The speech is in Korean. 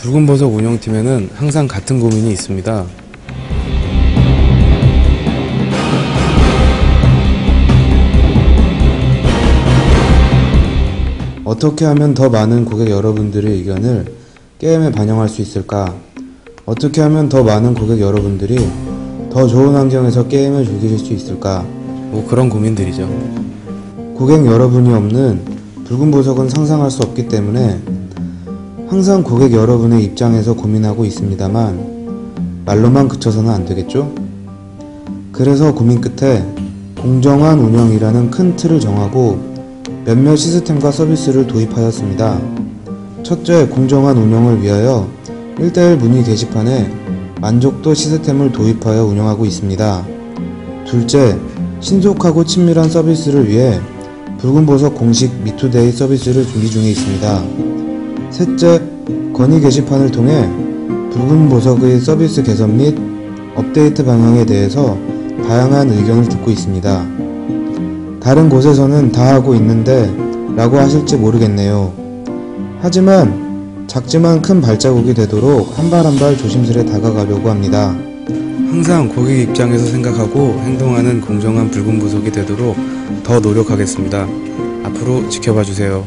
붉은 보석 운영팀에는 항상 같은 고민이 있습니다. 어떻게 하면 더 많은 고객 여러분들의 의견을 게임에 반영할 수 있을까? 어떻게 하면 더 많은 고객 여러분들이 더 좋은 환경에서 게임을 즐기실 수 있을까? 뭐 그런 고민들이죠. 고객 여러분이 없는 붉은 보석은 상상할 수 없기 때문에 항상 고객 여러분의 입장에서 고민하고 있습니다만 말로만 그쳐서는 안 되겠죠? 그래서 고민 끝에 공정한 운영이라는 큰 틀을 정하고 몇몇 시스템과 서비스를 도입하였습니다. 첫째, 공정한 운영을 위하여 1대1 문의 게시판에 만족도 시스템을 도입하여 운영하고 있습니다. 둘째, 신속하고 친밀한 서비스를 위해 붉은 보석 공식 미투데이 서비스를 준비 중에 있습니다. 셋째, 건의 게시판을 통해 붉은 보석의 서비스 개선 및 업데이트 방향에 대해서 다양한 의견을 듣고 있습니다. 다른 곳에서는 다 하고 있는데 라고 하실지 모르겠네요. 하지만 작지만 큰 발자국이 되도록 한 발 한 발 조심스레 다가가려고 합니다. 항상 고객 입장에서 생각하고 행동하는 공정한 붉은 보석이 되도록 더 노력하겠습니다. 앞으로 지켜봐 주세요.